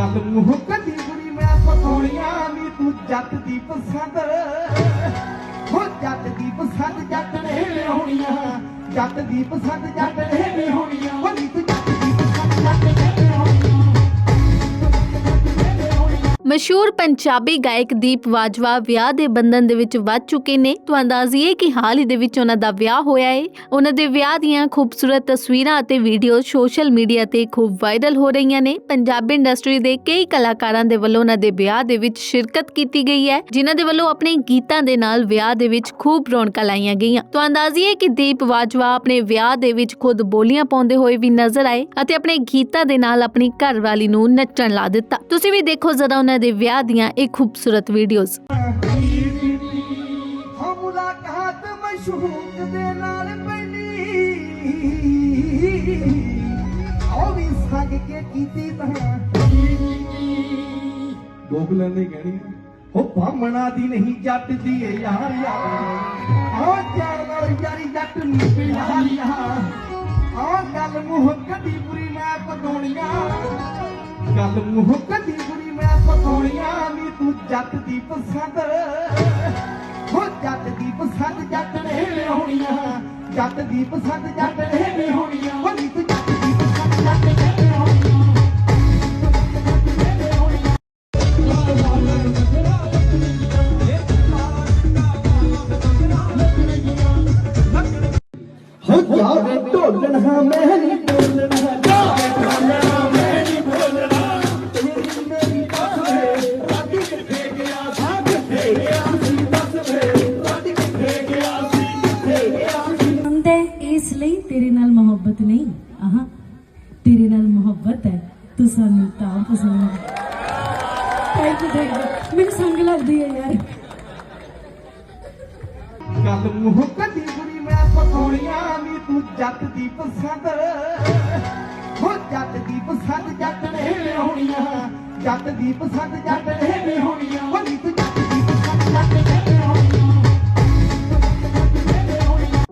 ਗੱਲ ਮੂੰਹ ਕੱਢੀ ਕੁੜੀ ਮੈਂ ਪਕੌੜੀਆਂ ਨੀ, ਤੂੰ ਜੱਟ ਦੀ ਪਸੰਦ। ਹੋ ਜੱਟ ਦੀ ਪਸੰਦ ਜੱਟ ਨੇ ਲਿਆਉਣੀਆਂ। ਜੱਟ ਦੀ ਪਸੰਦ ਜੱਟ ਮਸ਼ਹੂਰ ਪੰਜਾਬੀ ਗਾਇਕ ਦੀਪ ਬਾਜਵਾ ਵਿਆਹ ਦੇ ਬੰਧਨ ਦੇ ਵਿੱਚ ਵੱਜ ਚੁੱਕੇ ਨੇ। ਤੁਹਾਨੂੰ ਦੱਸੀਏ ਕਿ ਹਾਲ ਹੀ ਦੇ ਵਿੱਚ ਉਹਨਾਂ ਦਾ ਵਿਆਹ ਹੋਇਆ ਹੈ ਉਹਨਾਂ ਦੇ ਵਿਆਹ ਦੀਆਂ ਖੂਬਸੂਰਤ ਤਸਵੀਰਾਂ ਅਤੇ ਵੀਡੀਓ ਸੋਸ਼ਲ ਮੀਡੀਆ ਤੇ ਖੂਬ ਵਾਇਰਲ ਹੋ ਰਹੀਆਂ ਨੇ। ਪੰਜਾਬੀ ਇੰਡਸਟਰੀ ਦੇ ਕਈ ਕਲਾਕਾਰਾਂ ਦੇ ਵੱਲੋਂ ਉਹਨਾਂ ਦੇ ਵਿਆਹ ਦੇ ਵਿੱਚ ਸ਼ਿਰਕਤ ਕੀਤੀ ਗਈ ਹੈ, ਜਿਨ੍ਹਾਂ ਦੇ ਵੱਲੋਂ ਆਪਣੇ ਗੀਤਾਂ ਦੇ ਨਾਲ ਵਿਆਹ ਦੇ ਵਿੱਚ ਖੂਬ ਰੌਣਕਾਂ ਲਾਈਆਂ ਗਈਆਂ। ਤੁਹਾਨੂੰ ਦੱਸੀਏ ਕਿ ਦੀਪ ਬਾਜਵਾ ਆਪਣੇ ਵਿਆਹ ਦੇ ਵਿੱਚ ਖੁਦ ਬੋਲੀਆਂ ਪਾਉਂਦੇ ਹੋਏ ਵੀ ਨਜ਼ਰ ਆਏ ਅਤੇ ਆਪਣੇ ਗੀਤਾਂ ਦੇ ਨਾਲ ਆਪਣੀ ਘਰਵਾਲੀ ਨੂੰ ਨੱਚਣ ਲਾ ਦਿੱਤਾ। ਤੁਸੀਂ ਵੀ ਦੇਖੋ ਜ਼ਰਾ ਉਹਨਾਂ ਦੇ ਵਿਆਹ ਦੀਆਂ ਇਹ ਖੂਬਸੂਰਤ ਵੀਡੀਓਜ਼ ਹੋ ਮੁਲਾਕਾਤ ਮਸ਼ਹੂਕ ਦੇ ਨਾਲ ਪਹਿਲੀ ਉਹ ਵੀ ਸੰਗ ਕੇ ਕੀਤੀ ਤਾਂ ਦੋਗਲਾਂ ਨੇ ਕਹਿਣੀ ਉਹ ਬਾਹਮਣਾ ਦੀ ਨਹੀਂ ਜੱਟ ਦੀ ਏ ਯਾਰ ਯਾਰ ਆ ਚਾਰ ਨਾਲ ਯਾਰੀ ਜੱਟ ਨੂੰ ਪਿਆਰ ਯਾਰ ਆ ਗੱਲ ਮੂੰਹ ਕੱਢੀ ਪੂਰੀ ਮੈਂ ਪਕਾਉਣੀਆਂ ਗੱਲ ਮੂੰਹ ਕੱਢੀ ਕੁੜੀ ਮੈਂ ਪਕੌੜੀਆਂ ਨੀ ਤੂੰ ਜੱਟ ਦੀ ਪਸੰਦ। ਹੋ ਜੱਟ ਦੀ ਪਸੰਦ ਜੱਟ ਨੇ ਲਿਆਉਣੀਆਂ ਜੱਟ ਦੀ ਪਸੰਦ ਜੱਟ ਨੇ ਲਿਆਉਣੀਆਂ ਹੋ ਤੂੰ ਜੱਟ ਦੀ ਪਸੰਦ ਜੱਟ ਨੇ ਲਿਆਉਣੀਆਂ ਹੋ ਜਾਵੇ ਢੋਲਣ ਹਾਂ ਮੈਂ ਤੂੰ ਸਾਨੂੰ ਤਾਂ ਪਸੰਦ ਹੈ ਥੈਂਕ ਯੂ ਥੈਂਕ ਯੂ ਮੈਨੂੰ ਸੰਗ ਲੱਗਦੀ ਹੈ ਯਾਰ। ਗੱਲ ਮੂੰਹ ਕੱਢੀ ਕੁੜੀ, ਮੈਂ ਪਕੌੜੀਆਂ ਨੀ ਤੂੰ ਜੱਟ ਦੀ ਪਸੰਦ। ਹੋ ਜੱਟ ਦੀ ਪਸੰਦ ਜੱਟ ਨੇ ਲਿਆਉਣੀਆਂ, ਜੱਟ ਦੀ ਪਸੰਦ ਜੱਟ ਨੇ ਲਿਆਉਣੀਆਂ। ਹੋ ਤੂੰ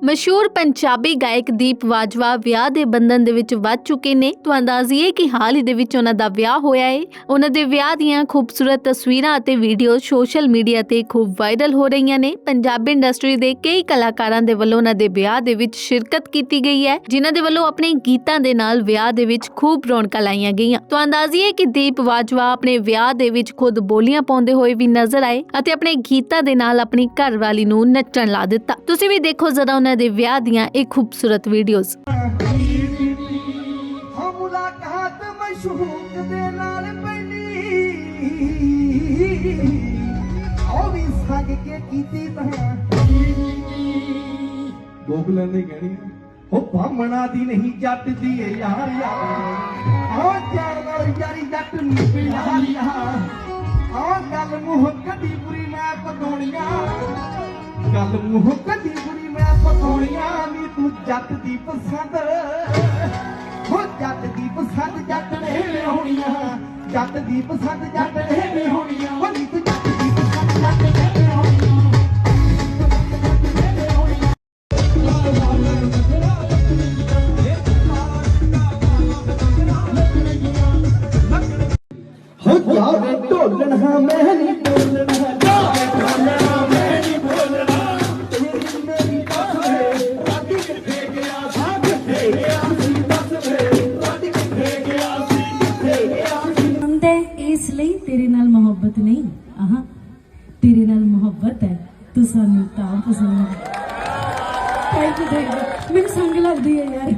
ਮਸ਼ਹੂਰ ਪੰਜਾਬੀ ਗਾਇਕ ਦੀਪ ਬਾਜਵਾ ਵਿਆਹ ਦੇ ਬੰਧਨ ਦੇ ਵਿੱਚ ਵੱਧ ਚੁੱਕੇ ਨੇ। ਤੁਹਾਨੂੰ ਦੱਸੀਏ ਕਿ ਹਾਲ ਹੀ ਦੇ ਵਿੱਚ ਉਹਨਾਂ ਦਾ ਵਿਆਹ ਹੋਇਆ ਹੈ ਉਹਨਾਂ ਦੇ ਵਿਆਹ ਦੀਆਂ ਖੂਬਸੂਰਤ ਤਸਵੀਰਾਂ ਅਤੇ ਵੀਡੀਓ ਸੋਸ਼ਲ ਮੀਡੀਆ ਤੇ ਖੂਬ ਵਾਇਰਲ ਹੋ ਰਹੀਆਂ ਨੇ। ਪੰਜਾਬੀ ਇੰਡਸਟਰੀ ਦੇ ਕਈ ਕਲਾਕਾਰਾਂ ਦੇ ਵੱਲੋਂ ਉਹਨਾਂ ਦੇ ਵਿਆਹ ਦੇ ਵਿੱਚ ਸ਼ਿਰਕਤ ਕੀਤੀ ਗਈ ਹੈ, ਜਿਨ੍ਹਾਂ ਦੇ ਵੱਲੋਂ ਆਪਣੇ ਗੀਤਾਂ ਦੇ ਨਾਲ ਵਿਆਹ ਦੇ ਵਿੱਚ ਖੂਬ ਰੌਣਕਾਂ ਲਾਈਆਂ ਗਈਆਂ। ਤੁਹਾਨੂੰ ਦੱਸੀਏ ਕਿ ਦੀਪ ਬਾਜਵਾ ਆਪਣੇ ਵਿਆਹ ਦੇ ਵਿੱਚ ਖੁਦ ਬੋਲੀਆਂ ਪਾਉਂਦੇ ਹੋਏ ਵੀ ਨਜ਼ਰ ਆਏ ਅਤੇ ਆਪਣੇ ਗੀਤਾਂ ਦੇ ਨਾਲ ਆਪਣੀ ਘਰਵਾਲੀ ਨੂੰ ਨੱਚਣ ਲਾ ਦਿੱਤਾ। ਤੁਸੀਂ ਵੀ ਦੇਖੋ ਜ਼ਰਾ ਉਹਨਾਂ ਦੇ ਵਿਆਹ ਦੀਆਂ ਇਹ ਖੂਬਸੂਰਤ ਵੀਡੀਓਜ਼ ਹੋ ਮੁਲਾਕਾਤ ਮਸ਼ਹੂਕ ਦੇ ਨਾਲ ਪਹਿਲੀ ਉਹ ਵੀ ਸੰਗ ਕੇ ਕੀਤੀ ਤਾਂ ਦੋਗਲਾਂ ਨੇ ਕਹਿਣੀ ਉਹ ਬਾਹਮਣਾ ਦੀ ਨਹੀਂ ਜੱਟ ਦੀ ਏ ਯਾਰ ਯਾਰ। ਆ ਚਾਰ ਨਾਲ ਯਾਰੀ ਜੱਟ ਨੂੰ ਪਿਆਰ ਯਾਰ ਆ ਗੱਲ ਮੂੰਹ ਕੱਢੀ ਪੂਰੀ ਮੈਂ ਪਕੌੜੀਆਂ ਗੱਲ ਮੂੰਹ ਕੱਢੀ ਕੁੜੀ ਮੈਂ ਤੂੰ ਜੱਟ ਦੀ ਪਸੰਦ। ਹੋ ਜੱਟ ਦੀ ਪਸੰਦ ਜੱਟ ਨੇ ਲਿਆਉਣੀਆਂ ਜੱਟ ਦੀ ਪਸੰਦ ਜੱਟ ਨੇ ਲਿਆਉਣੀਆਂ ਹੋ ਨੀ ਤੂੰ ਜੱਟ ਦੀ ਪਸੰਦ ਜੱਟ ਨੇ ਹੋ ਜਾਵੇ ਢੋਲਣ ਹਾਂ ਮੈਂ ਤੂੰ ਸਾਨੂੰ ਤਾਂ ਪਸੰਦ ਹੈ ਥੈਂਕ ਯੂ ਥੈਂਕ ਯੂ ਮੈਨੂੰ ਸੰਗ ਲੱਗਦੀ ਹੈ ਯਾਰ।